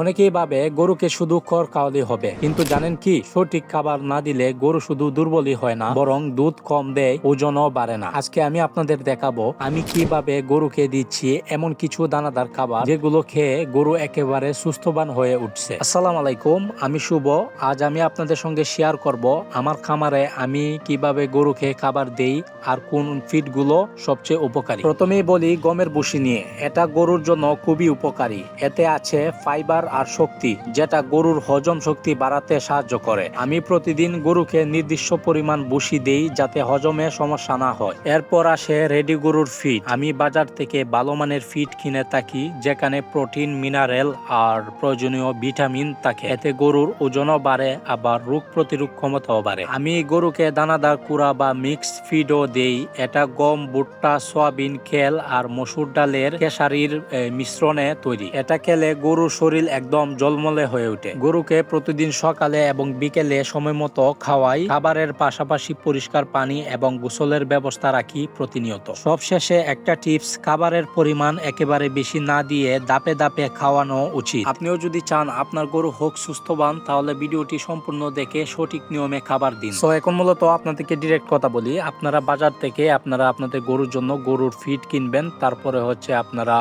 অনেকেই ভাবে গরুকে শুধু খড় খাওয়ালে হবে। কিন্তু জানেন কি? সঠিক খাবার না দিলে গরু শুধু দুর্বলই হয় না, বরং দুধ কম দেয়, ওজনও বাড়ে না। আজকে আমি আপনাদের দেখাবো, আমি কীভাবে গরুকে দিচ্ছি এমন কিছু দানাদার খাবার যেগুলো খেয়ে গরু একেবারে সুস্থবান হয়ে উঠছে। আসসালাম আলাইকুম, আমি শুভ। আজ আমি আপনাদের সঙ্গে শেয়ার করব, আমার খামারে আমি কীভাবে গরুকে খাবার দেই আর কোন ফিডগুলো সবচেয়ে উপকারী। প্রথমেই বলি গমের ভুসি নিয়ে, এটা গরুর জন্য খুবই উপকারী। এতে আছে ফাইবার আর শক্তি, যেটা গরুর হজম শক্তি বাড়াতে সাহায্য করে। আমি প্রতিদিন গরুকে নির্দিষ্ট পরিমাণ ভুসি দেই যাতে হজমে সমস্যা না হয়। এরপর আসে রেডি গরুর ফিড আমি বাজার থেকে ভালো মানের ফিড কিনে থাকি, যেখানে প্রোটিন মিনারেল আর প্রয়োজনীয় ভিটামিন থাকে। এতে গরুর ওজনও বাড়ে, আবার রোগ প্রতিরোধ ক্ষমতাও বাড়ে। আমি গরুকে দানাদার কুড়া বা মিক্স ফিডও দেই। এটা গম, ভুট্টা, সয়াবিন, খেল আর মসুর ডালের কেশারির মিশ্রণে তৈরি। এটা খেলে গরুর শরীর একদম জলমলে হয়ে ওঠে। গরুকে প্রতিদিন সকালে এবং বিকেলে সময় মতো খাওয়াই। খাবারের পাশাপাশি পরিষ্কার পানি এবং গোসলের ব্যবস্থা রাখি প্রতিনিয়ত। সবশেষে একটা টিপস, খাবারের পরিমাণ একেবারে বেশি না দিয়ে দাপে দাপে খাওয়ানো উচিত। আপনিও যদি চান আপনার গরু হোক সুস্থবান, তাহলে ভিডিওটি সম্পূর্ণ দেখে সঠিক নিয়মে খাবার দিন। তো এখন মূলত আপনাদেরকে ডিরেক্ট কথা বলি। আপনারা বাজার থেকে আপনারা আপনাদের গরুর জন্য গরুর ফিড কিনবেন, তারপরে হচ্ছে আপনারা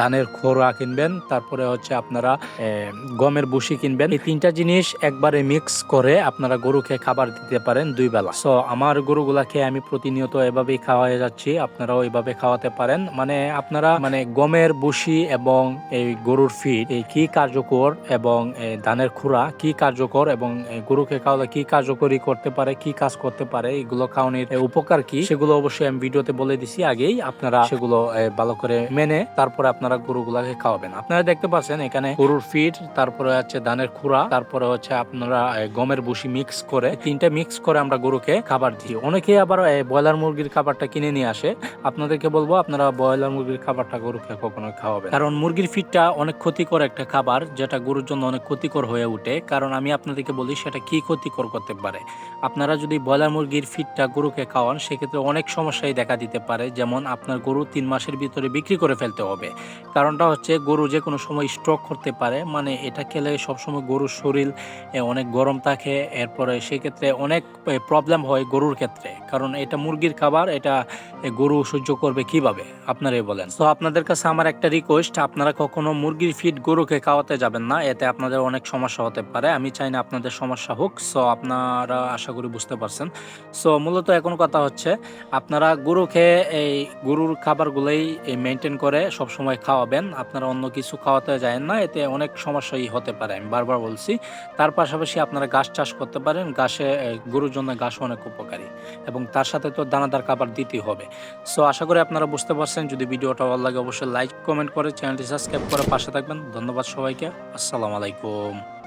ধানের খোরা কিনবেন, তারপরে হচ্ছে আপনারা গমের ভুসি কিনবেন। এই তিনটা জিনিস একবারে মিক্স করে আপনারা গরুকে খাবার দিতে পারেন দুই বেলা। সো আমার গরুগুলাকে আমি প্রতিনিয়ত এভাবেই খাওয়াই যাচ্ছি, আপনারাও এভাবে খাওয়াতে পারেন। মানে আপনারা মানে গমের ভুসি এবং এই গরুর ফিড, এই কি কার্যকর এবং ধানের খুরা কি কার্যকর এবং গরুকে খাওয়ালে কি কার্যকরী করতে পারে, কি কাজ করতে পারে, এগুলো খাওয়ানোর উপকার কি? সেগুলো অবশ্যই আমি ভিডিওতে বলে দিছি আগেই। আপনারা সেগুলো ভালো করে মেনে তারপরে আপনারা গরুগুলাকে খাওয়াবেন। আপনারা দেখতে পাচ্ছেন এখানে গরুর ফিড তারপরে হচ্ছে ধানের খুরা, তারপরে হচ্ছে আপনারা গমের ভুসি মিক্স করে তিনটা মিক্স করে আমরা গরুকে খাবার দিই। অনেকেই আবার ব্রয়লার মুরগির খাবারটা কিনে নিয়ে আসে। আপনাদেরকে বলব, আপনারা ব্রয়লার মুরগির খাবারটা গরুকে কখনো খাওয়াবেন। কারণ মুরগির ফিডটা অনেক ক্ষতিকর একটা খাবার, যেটা গরুর জন্য অনেক ক্ষতিকর হয়ে ওঠে কারণ আমি আপনাদেরকে বলি, সেটা কি ক্ষতিকর করতে পারে? আপনারা যদি ব্রয়লার মুরগির ফিডটা গরুকে খাওয়ান, সেক্ষেত্রে অনেক সমস্যাই দেখা দিতে পারে। যেমন আপনার গরু তিন মাসের ভিতরে বিক্রি করে ফেলতে হবে। কারণটা হচ্ছে গরু যে কোনো সময় স্ট্রোক করতে পারে। মানে এটা খেলে সবসময় গরুর শরীর অনেক গরম থাকে। এরপরে সেক্ষেত্রে অনেক প্রবলেম হয় গরুর ক্ষেত্রে। কারণ এটা মুরগির খাবার, এটা গরু সহ্য করবে কীভাবে? আপনারাই বলেন। তো আপনাদের কাছে আমার একটা রিকোয়েস্ট আপনারা কখনো মুরগির ফিড গরুকে খাওয়াতে যাবেন না, এতে আপনাদের অনেক সমস্যা হতে পারে। আমি চাই না আপনাদের সমস্যা হোক সো আপনারা আশা করি বুঝতে পারছেন। সো মূলত এখন কথা হচ্ছে, আপনারা গরুকে এই গরুর খাবারগুলোই মেনটেন করে সব সময় খাওয়াবেন। আপনারা অন্য কিছু খাওয়াতে যায় না, এতে অনেক সমস্যাই হতে পারে, আমি বারবার বলছি। তার পাশাপাশি আপনারা গাছ চাষ করতে পারেন গাছে গরুর জন্য গাছ অনেক উপকারী এবং তার সাথে তো দানাদার খাবার দিতেই হবে। সো আশা করি আপনারা বুঝতে পারছেন, যদি ভিডিওটা ভালো লাগে অবশ্যই লাইক, কমেন্ট করে চ্যানেলটি সাবস্ক্রাইব করে পাশে থাকবেন। ধন্যবাদ সবাইকে, আসসালামু আলাইকুম।